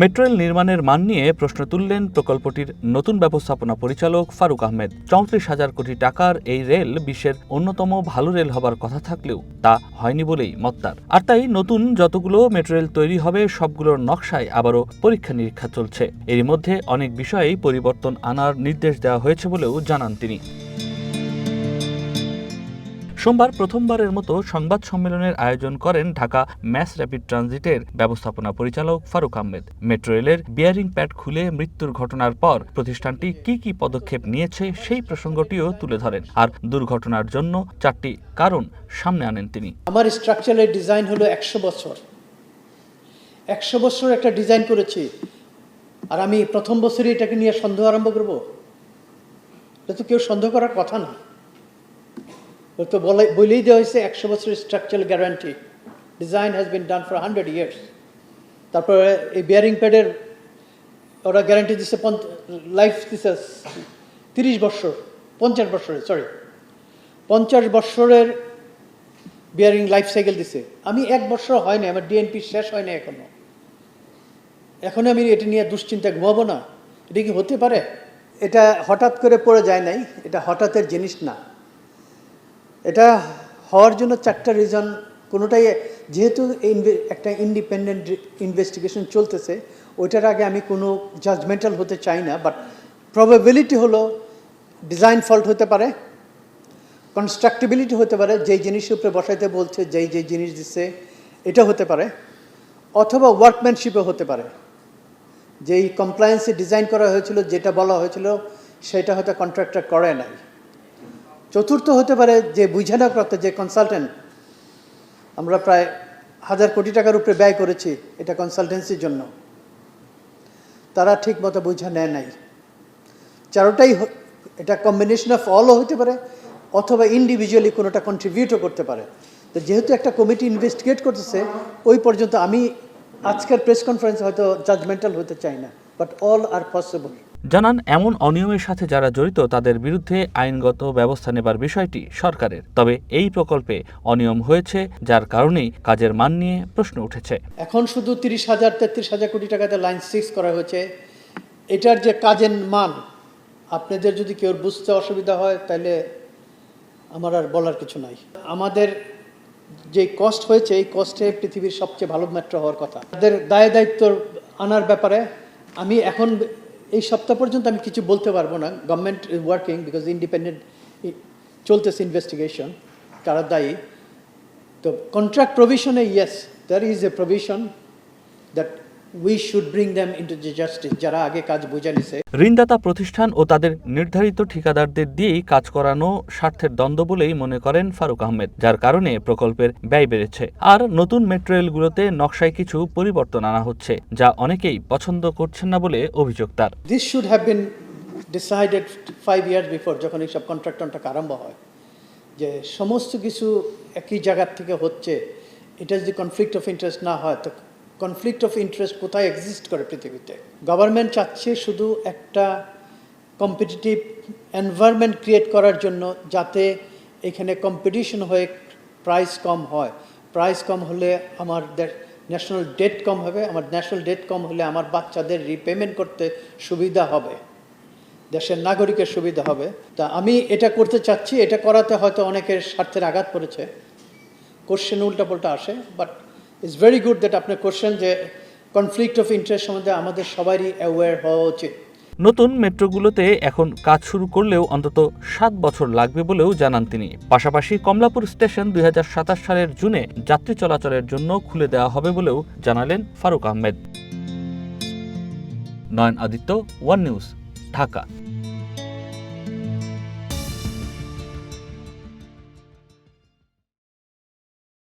Metro rail নির্মাণের মান নিয়ে প্রশ্ন তুললেন প্রকল্পটির নতুন ব্যবস্থাপনা পরিচালক ফারুক আহমেদ। চৌত্রিশ হাজার কোটি টাকার এই রেল বিশ্বের অন্যতম ভালো রেল হবার কথা থাকলেও তা হয়নি বলেই মত তার। আর তাই নতুন যতগুলো মেট্রো রেল তৈরি হবে, সবগুলোর নকশায় আবারও পরীক্ষা নিরীক্ষা চলছে। এরই মধ্যে অনেক বিষয়েই পরিবর্তন আনার নির্দেশ দেওয়া হয়েছে বলেও জানান তিনি। সোমবার প্রথমবারের মতো সংবাদ সম্মেলনের আয়োজন করেন ঢাকা ম্যাস র্যাপিড ট্রানজিটের ব্যবস্থাপনা পরিচালক ফারুক আহমেদ। মেট্রো রেলের বিয়ারিং প্যাড খুলে মৃত্যুর ঘটনার পর প্রতিষ্ঠানটি কি কি পদক্ষেপ নিয়েছে সেই প্রসঙ্গটিও তুলে ধরেন। আর দুর্ঘটনার জন্য চারটি কারণ সামনে আনেন তিনি। আমার স্ট্রাকচারের ডিজাইন হলো একশো বছর। একশো বছর একটা ডিজাইন করেছি। আর আমি প্রথম বছরই এটাকে নিয়ে সন্দেহ আরম্ভ করব? এটা তো কেউ সন্দেহ করার কথা না। তো বলে, বলেই দেওয়া হয়েছে একশো বছরের structural guarantee design has been done for hundred years তারপরে এই বিয়ারিং প্যাডের ওরা গ্যারান্টি দিচ্ছে লাইফ দিচ্ছে তিরিশ বছর, পঞ্চাশ বছরের সরি পঞ্চাশ বছরের বিয়ারিং লাইফ সাইকেল দিছে। আমি এক বছর হয়নি আমার ডিএনপি শেষ হয়নি এখনও। এখন আমি এটা নিয়ে দুশ্চিন্তা ঘুমাবো না। এটা কি হতে পারে? এটা হঠাৎ করে পড়ে যায় নাই, এটা হঠাৎের জিনিস না। এটা হওয়ার জন্য চারটা রিজন কোনোটাই যেহেতু একটা ইন্ডিপেন্ডেন্ট ইনভেস্টিগেশন চলতেছে, ওইটার আগে আমি কোনো জাজমেন্টাল হতে চাই না বাট প্রবাবিলিটি হলো ডিজাইন ফল্ট হতে পারে কনস্ট্রাক্টিবিলিটি হতে পারে, যেই জিনিসের উপরে বসাইতে বলছে, যেই যেই জিনিস দিচ্ছে এটা হতে পারে, অথবা ওয়ার্কম্যানশিপও হতে পারে। যেই কমপ্লায়েন্সে ডিজাইন করা হয়েছিল, যেটা বলা হয়েছিল, সেটা হয়তো কন্ট্রাক্টর করে নাই। চতুর্থ হতে পারে যে বুঝানা করতে যে কনসালটেন্ট আমরা প্রায় হাজার কোটি টাকার উপরে ব্যয় করেছি এটা কনসালটেন্সির জন্য। তারা ঠিক মতো বুঝা নেয় নাই। চারোটাই এটা কম্বিনেশন অফ অলও হতে পারে অথবা ইন্ডিভিজুয়ালি কোনোটা কন্ট্রিবিউটও করতে পারে। তো যেহেতু একটা কমিটি ইনভেস্টিগেট করতেছে, ওই পর্যন্ত আমি আজকের প্রেস কনফারেন্সে হয়তো জাজমেন্টাল হতে চাই না বাট অল আর পসিবল জানান, এমন অনিয়মের সাথে যারা জড়িত, তাদের বিরুদ্ধে আইনগত ব্যবস্থা নেবার বিষয়টি সরকারের। তবে এই প্রকল্পে অনিয়ম হয়েছে, যার কারণেই কাজের মান নিয়ে প্রশ্ন উঠেছে। এখন শুধু তিরিশ হাজার, তেত্রিশ হাজার কোটি টাকাতে লাইন সিক্স করা হয়েছে। এটার যে কাজের মান, আপনাদের যদি কেউ বুঝতে অসুবিধা হয়, তাহলে আমার আর বলার কিছু নাই। আমাদের যে কস্ট হয়েছে, এই কষ্টে পৃথিবীর সবচেয়ে ভালো মেট্রো হওয়ার কথা। তাদের দায় দায়িত্ব আনার ব্যাপারে আমি এখন এই সপ্তাহ পর্যন্ত আমি কিছু বলতে পারব না। Government is working because independent চলতেছে ইনভেস্টিগেশন কারা দায়ী। তো contract প্রভিশনে yes there is a provision that we should bring them into justice যারা আগে কাজ বুঝে নিছে। ঋণদাতা প্রতিষ্ঠান ও তাদের নির্ধারিত ঠিকাদারদের দিয়েই কাজ করানো স্বার্থের দ্বন্দ্ব বলেই মনে করেন ফারুক আহমেদ যার কারণে প্রকল্পের ব্যয় বেড়েছে। আর নতুন মেট্রো রেলগুলোতে নকশায় কিছু পরিবর্তন আনা হচ্ছে যা অনেকেই পছন্দ করছেন না বলে অভিযোগ তার। This should have been decided five years before যখন এইসব কন্ট্রাক্টনটা আরম্ভ হয়। যে সমস্ত কিছু একই জায়গার থেকে হচ্ছে এটা যদি কনফ্লিক্ট অফ ইন্টারেস্ট না হয় তো কনফ্লিক্ট অফ ইন্টারেস্ট কোথায় এক্সিস্ট করে পৃথিবীতে? গভর্নমেন্ট চাচ্ছে শুধু একটা কম্পিটিটিভ এনভায়রনমেন্ট ক্রিয়েট করার জন্য যাতে এখানে কম্পিটিশন হয়ে প্রাইস কম হয়। প্রাইস কম হলে আমার ন্যাশনাল ডেট কম হবে, আমার ন্যাশনাল ডেট কম হলে আমার বাচ্চাদের রিপেমেন্ট করতে সুবিধা হবে। দেশের নাগরিকের সুবিধা হবে। তা আমি এটা করতে চাচ্ছি, এটা করাতে হয়তো অনেকের স্বার্থের আঘাত পড়েছে। কোশ্চেন উল্টাপাল্টা আসে but it's very good that আপনার কোশ্চেন যে কনফ্লিক্ট অফ ইন্টারেস্ট সম্বন্ধে আমাদের সবারই অ্যাওয়্যার হওয়া উচিত। নতুন মেট্রোগুলোতে এখন কাজ শুরু করলেও অন্তত সাত বছর লাগবে বলেও জানান তিনি। পাশাপাশি কমলাপুর স্টেশন দুই হাজার সাতাশ সালের জুনে যাত্রী চলাচলের জন্য খুলে দেওয়া হবে বলেও জানালেন Faruk Ahmed. Nayan Aditya, one news, Dhaka.